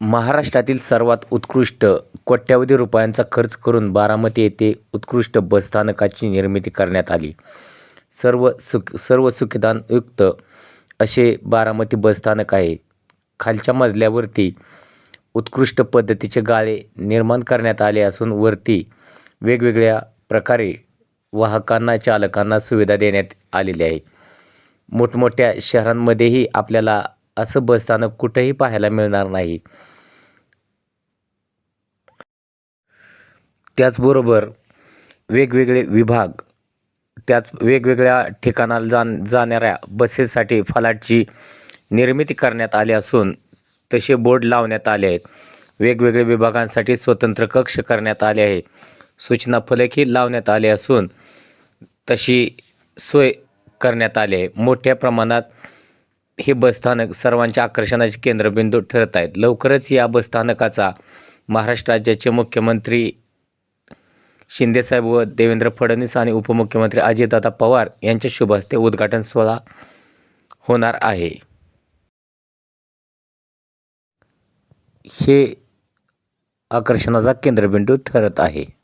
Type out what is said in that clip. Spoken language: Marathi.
महाराष्ट्रातील सर्वात उत्कृष्ट कोट्यावधी रुपयांचा खर्च करून बारामती येथे उत्कृष्ट बसस्थानकाची निर्मिती करण्यात आली. सर्व सुख सर्व सुखदानयुक्त असे बारामती बसस्थानक आहे. खालच्या मजल्यावरती उत्कृष्ट पद्धतीचे गाळे निर्माण करण्यात आले असून वरती वेगवेगळ्या प्रकारे वाहकांना चालकांना सुविधा देण्यात आलेली आहे. मोठमोठ्या शहरांमध्येही आपल्याला असं बसस्थानक कुठेही पाहायला मिळणार नाही. त्याचबरोबर वेगवेगळे विभाग त्याच वेगवेगळ्या ठिकाणाला जाण जाणाऱ्या बसेससाठी फलाटची निर्मिती करण्यात आली असून तसे बोर्ड लावण्यात आले आहेत. वेगवेगळ्या विभागांसाठी स्वतंत्र कक्ष करण्यात आले आहे सूचना फलकही लावण्यात आले असून तशी सोय करण्यात आली आहे. मोठ्या प्रमाणात हे बसस्थानक सर्वांच्या आकर्षणाचे केंद्रबिंदू ठरत आहेत. लवकरच या बसस्थानकाचा महाराष्ट्र राज्याचे मुख्यमंत्री शिंदेसाहेब व देवेंद्र फडणवीस आणि उपमुख्यमंत्री अजितदादा पवार यांच्या शुभ हस्ते उद्घाटन सोहळा होणार आहे. हे आकर्षणाचा केंद्रबिंदू ठरत आहे.